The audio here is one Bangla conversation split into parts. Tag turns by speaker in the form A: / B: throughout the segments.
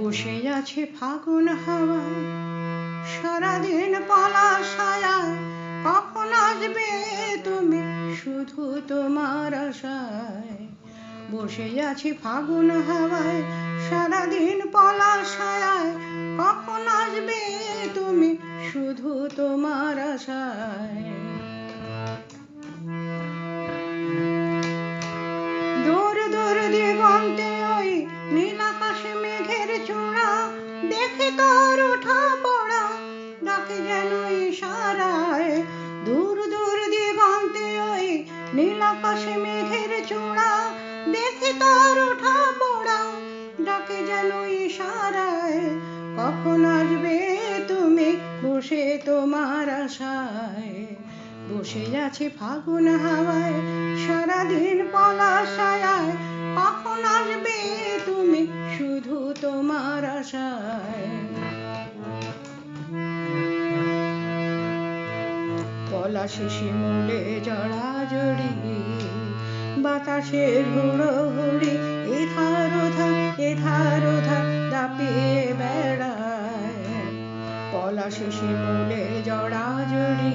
A: বসে আছে ফাগুন হাওয়ায়। সারাদিন পলা সায়ায় কখন আসবে তুমি শুধু তোমার আশায়? বসে আছি ফাগুন হাওয়ায়, সারাদিন পলা সায়ায় কখন আসবে তুমি শুধু তোমার আশায়? তোর ওঠা পড়া ডাকে যেন ইশারায় দূর দূর দিগন্তে ওই নীল আকাশে মেঘের চূড়া। দেখে তোর ওঠা পড়া ডাকে যেন ইশারায় কখন আসবে তুমি, বসে তোমার আশায়। বসে আছে ফাগুন হাওয়ায়, সারাদিন পলাশায়। কখন আসবে তুমি, শুধু তোমার আশায়। পলাশি শিমুলে বাতাসের হুড়ো হুড়ি এধার ওধার এধার ওধার দাপিয়ে বেড়ায়। পলাশি শিমুলে জড়া জড়ি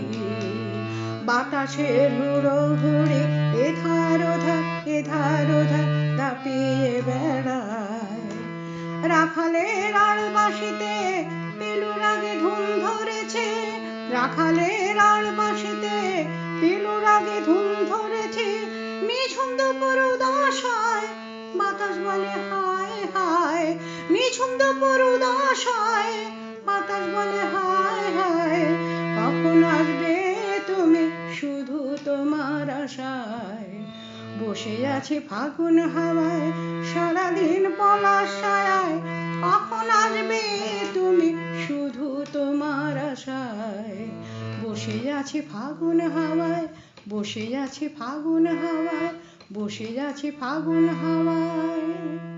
A: বাতাসের এধার এধার দাপিয়ে বেড়ায়। ধুম ধরেছে রাখালের আড়বাসিতে পেলুর আগে ধুম ধরেছে। নিঝুম দুপুর উদাসায়, বাতাস বলে, হায় হায়। নিঝুম দুপুর উদাসায়, বাতাস বলে, হায় হায়। কখন আসবে তুমি শুধু তোমার আশায়? বসে আছে ফাগুন হাওয়ায়, সারাদিন পলাশায় কখন আসবে বসে আছে ফাগুন হাওয়ায় বসে আছে ফাগুন হাওয়ায় বসে আছে ফাগুন হাওয়ায়।